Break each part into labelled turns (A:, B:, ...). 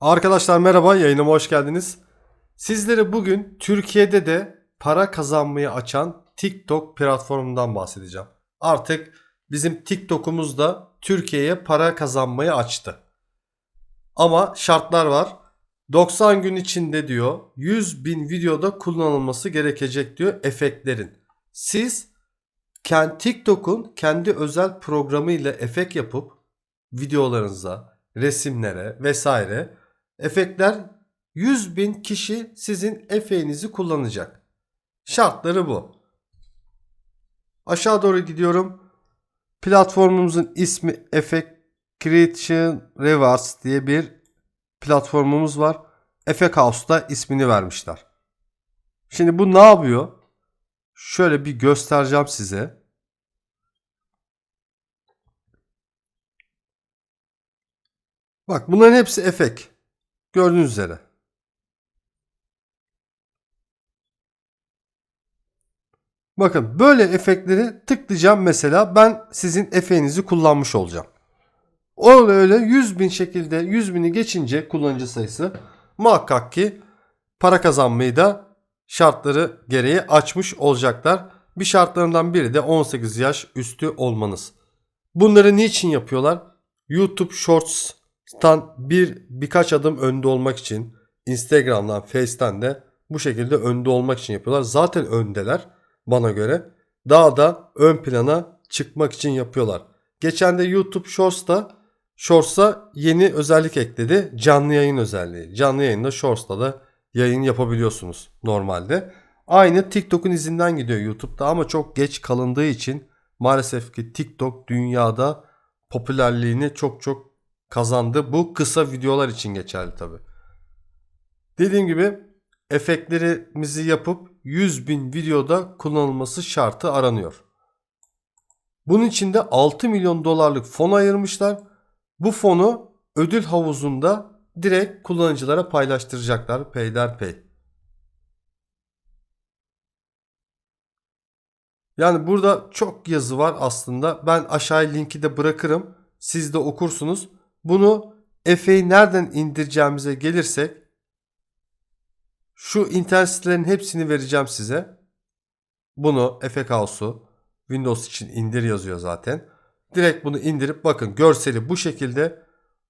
A: Arkadaşlar merhaba, yayınıma hoş geldiniz. Sizlere bugün Türkiye'de de para kazanmayı açan TikTok platformundan bahsedeceğim. Artık bizim TikTok'umuz da Türkiye'ye para kazanmayı açtı. Ama şartlar var. 90 gün içinde diyor 100 bin videoda kullanılması gerekecek diyor efektlerin. Siz TikTok'un kendi özel programı ile efekt yapıp videolarınıza, resimlere vesaire efektler 100 bin kişi sizin efeğinizi kullanacak. Şartları bu. Aşağı doğru gidiyorum. Platformumuzun ismi Effect Creation Rewards diye bir platformumuz var. Effect House'da ismini vermişler. Şimdi bu ne yapıyor? Şöyle bir göstereceğim size. Bak bunların hepsi efekt. Gördüğünüz üzere. Bakın böyle efektleri tıklayacağım mesela ben sizin efeğinizi kullanmış olacağım. Öyle öyle 100 bin şekilde 100 bini geçince kullanıcı sayısı muhakkak ki para kazanmayı da şartları gereği açmış olacaklar. Bir şartlarından biri de 18 yaş üstü olmanız. Bunları niçin yapıyorlar? YouTube Shorts'tan bir birkaç adım önde olmak için Instagram'dan, Face'ten de bu şekilde önde olmak için yapıyorlar. Zaten öndeler bana göre. Daha da ön plana çıkmak için yapıyorlar. Geçen de YouTube Shorts'ta Shorts'a yeni özellik ekledi. Canlı yayın özelliği. Canlı yayında Shorts'ta da yayın yapabiliyorsunuz normalde. Aynı TikTok'un izinden gidiyor YouTube'da ama çok geç kalındığı için maalesef ki TikTok dünyada popülerliğini çok çok kazandı. Bu kısa videolar için geçerli tabi. Dediğim gibi efektlerimizi yapıp 100 bin videoda kullanılması şartı aranıyor. Bunun için de 6 milyon dolarlık fon ayırmışlar. Bu fonu ödül havuzunda direkt kullanıcılara paylaştıracaklar peyderpey. Yani burada çok yazı var aslında. Ben aşağıya linki de bırakırım. Siz de okursunuz. Bunu Efe'yi nereden indireceğimize gelirsek şu internet sitelerinin hepsini vereceğim size. Bunu Efe House'u Windows için indir yazıyor zaten. Direkt bunu indirip bakın görseli bu şekilde.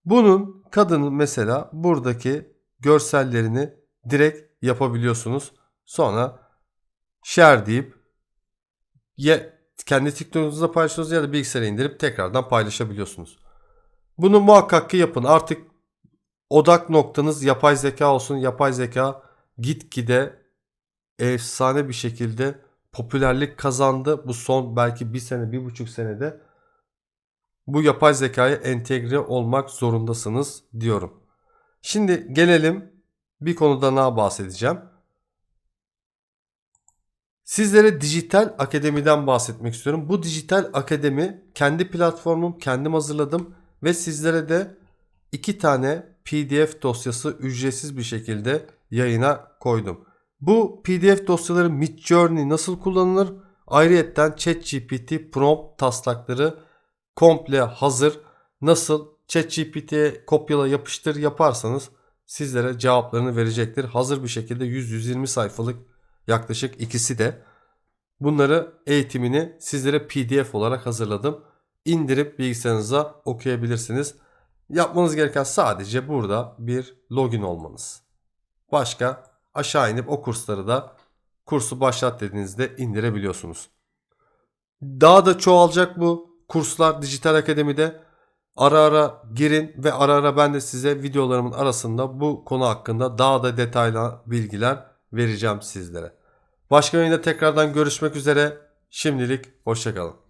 A: Bunun kadının mesela buradaki görsellerini direkt yapabiliyorsunuz. Sonra share deyip ya kendi TikTok'unuzda paylaşıyorsunuz ya da bilgisayara indirip tekrardan paylaşabiliyorsunuz. Bunu muhakkak ki yapın. Artık odak noktanız yapay zeka olsun. Yapay zeka gitgide efsane bir şekilde popülerlik kazandı. Bu son belki bir sene, bir buçuk senede bu yapay zekaya entegre olmak zorundasınız diyorum. Şimdi gelelim bir konuda daha bahsedeceğim. Sizlere dijital akademiden bahsetmek istiyorum. Bu dijital akademi kendi platformum, kendim hazırladım ve sizlere de iki tane PDF dosyası ücretsiz bir şekilde yayına koydum. Bu PDF dosyaları Midjourney nasıl kullanılır? Ayrıyetten ChatGPT prompt taslakları komple hazır. Nasıl ChatGPT'ye kopyala yapıştır yaparsanız sizlere cevaplarını verecektir. Hazır bir şekilde 100-120 sayfalık yaklaşık ikisi de. Bunları eğitimini sizlere PDF olarak hazırladım. İndirip bilgisayarınıza okuyabilirsiniz. Yapmanız gereken sadece burada bir login olmanız. Başka aşağı inip o kursları da kursu başlat dediğinizde indirebiliyorsunuz. Daha da çoğalacak bu kurslar Dijital Akademi'de. Ara ara girin ve ara ara ben de size videolarımın arasında bu konu hakkında daha da detaylı bilgiler vereceğim sizlere. Başka yayında tekrardan görüşmek üzere. Şimdilik hoşçakalın.